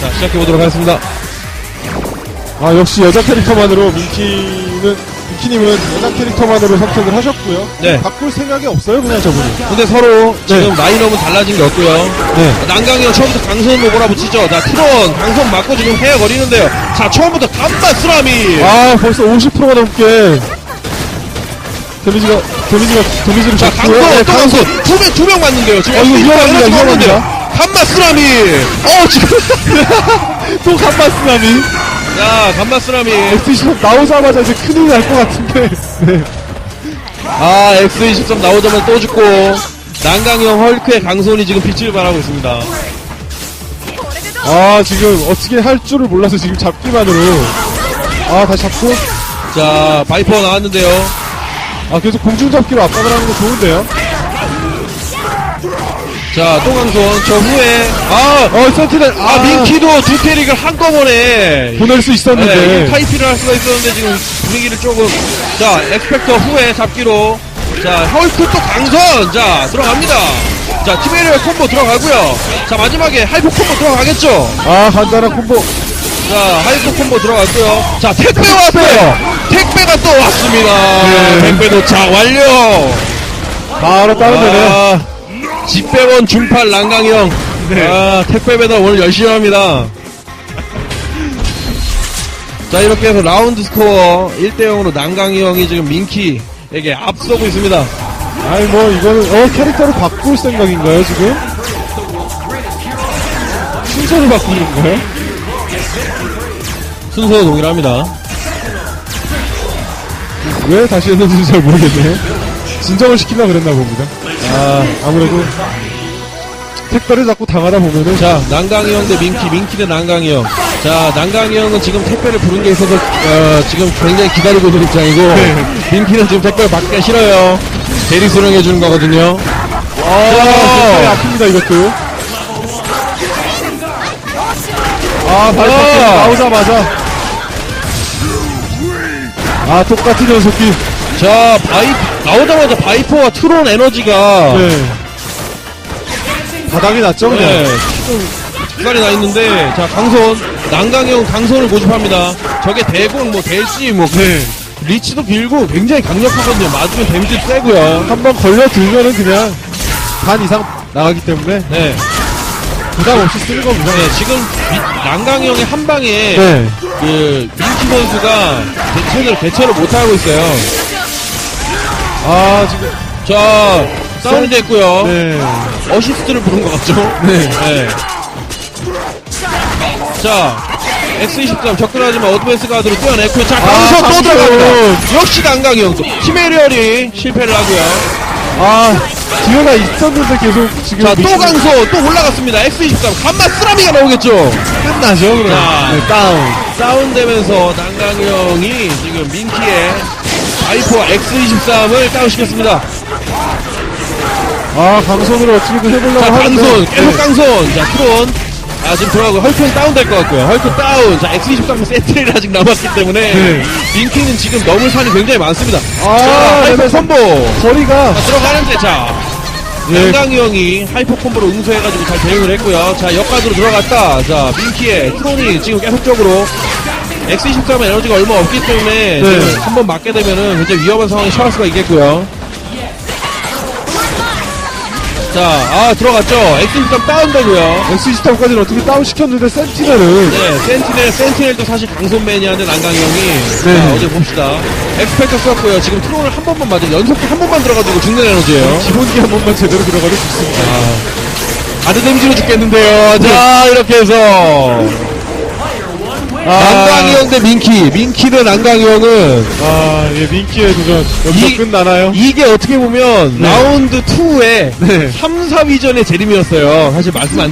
자, 시작해보도록 하겠습니다. 아 역시 여자 캐릭터만으로 민키는 민키님은 여자 캐릭터만으로 선택을 하셨고요. 네. 바꿀 생각이 없어요 그냥 저분이. 근데 서로 지금 네. 라인업은 달라진 게 없고요. 네. 난강이 형 처음부터 강선으로 몰아붙이죠. 자, 트론, 강선 맞고 지금 헤어거리는데요. 자, 처음부터 간바 쓰라미! 아 벌써 50%가 넘게 데미지가 데미지가 데미지를 자, 줬고요. 강선, 네, 또 강선! 두 명, 두 명 맞는데요. 지금 어, 이거 위험합니다, 위험합니다. 쓰라미! 어, 지금. 또 자, 간바 쓰라미. X10 나오자마자 이제 큰일 날 것 같은데. 네. 아, X23 나오자마자 또 죽고. 난강형 헐크의 강손이 지금 빛을 발하고 있습니다. 아 지금 어떻게 할 줄을 몰라서 지금 잡기만으로 아 다시 잡고 자, 바이퍼 나왔는데요. 아 계속 공중 잡기로 압박을 하는 거 좋은데요. 자, 또 강손. 저 후에. 아, 어 센티넬 아, 민키도 두 캐릭을 한꺼번에. 보낼 수 있었는데. 네, 타이피를 할 수가 있었는데 지금 분위기를 조금 자 엑스펙터 후에 잡기로 자 헐크 또 강선 자 들어갑니다 자 티베리얼 콤보 들어가고요 자 마지막에 하이퍼 콤보 들어가겠죠 아 간단한 콤보 자 하이퍼 콤보 들어갔고요 자 택배 왔어요 택배가 또 왔습니다 네. 택배 도착 완료 바로 다운되네요. 아, 집배원 준팔 난강형 네. 아 택배 배달 오늘 열심히 합니다 자 이렇게 해서 라운드 스코어 1대0으로 난강이 형이 지금 민키에게 앞서고 있습니다 아니 뭐 이거는 어 캐릭터를 바꿀 생각인가요 지금? 순서를 바꾸는 거예요? 순서 동일합니다 왜 다시 했는지 잘 모르겠네요. 진정을 시키려 그랬나 봅니다. 아 아무래도 택배를 자꾸 당하다 보면은 자 난강이 형 대 민키 민키 대 난강이 형 자 난강이 형은 지금 택배를 부른 게 있어서 어, 지금 굉장히 기다리고 있는 입장이고 네. 민키는 지금 택배를 받기가 싫어요 대리 수령해 주는 거거든요 아 택배 아픕니다 이것도. 아 바로 어. 나오자마자 아 똑같은 연속기. 자 바이 나오자마자 바이퍼와 트론 에너지가 네. 바닥이 났죠 그냥. 네, 지금 나 있는데, 자, 강손, 난강형 강손을 고집합니다. 저게 대공, 뭐, 될지, 뭐, 네. 리치도 길고 굉장히 강력하거든요. 맞으면 데미지 세고요. 한번 걸려 들면은 그냥 반 이상 나가기 때문에 네. 부담 없이 쓰는 겁니다. 네, 지금, 미- 난강형의 한 방에, 네. 그, 민키 선수가 대체를, 대처를 못 하고 있어요. 아 지금 자, 다운이 됐고요 네. 어시스트를 부른 것 같죠? 네. 자, X23 접근하지만 어드밴스 가드로 뛰어냈고요. 자, 아, 강선 또. 들어갑니다. 역시 난강형. 또 히메리얼이 실패를 하고요. 아 기회가 있었는데 계속 지금 자, 또 강소, 또 올라갔습니다. X23. 간마 쓰라미가 나오겠죠? 끝나죠 그럼. 자, 네, 다운. 다운되면서 난강형이 지금 민키의 바이퍼 X23을 다운시켰습니다. 아 강선으로 어떻게든 해보려고 자, 하는데 강손, 계속 네. 강손. 자, 트론. 아, 지금 들어가고 헐크는 다운될 것 같고요. 헐크 다운. 자, X23 세트를 아직 남았기 때문에 네. 민키는 지금 넘을 산이 굉장히 많습니다. 아, 자, 하이퍼 네, 네. 거리가 자, 들어가는데, 자. 예. 양강이 형이 하이퍼 콤보로 응수해가지고 잘 대응을 했고요. 자, 역가드로 들어갔다. 자, 민키의 트론이 지금 계속적으로 X23의 에너지가 얼마 없기 때문에 네. 한번 맞게 되면은 굉장히 위험한 상황이 처할 수가 있겠고요. 자, 아, 들어갔죠. X23 다운되고요. X23까지는 어떻게 다운 시켰는데 센티넬은 네, 센티넬, 센티넬도 사실 강손맨이한데 난강이 형이. 네. 자, 어제 봅시다. 엑스펙터 썼고요. 지금 트론을 한 번만 맞아. 연속기 한 번만 들어가지고 죽는 에너지예요 기본기 한 번만 제대로 들어가도 좋습니다. 가드 데미지로 죽겠는데요. 자, 이렇게 해서. 난강이 형 대 민키. 민키 대 난강이 형은 아, 예, 민키의 도전 여기서 이- 끝나나요? 이게 어떻게 보면 네. 라운드 2의 네. 3, 4위전의 재림이었어요. 사실 말씀 안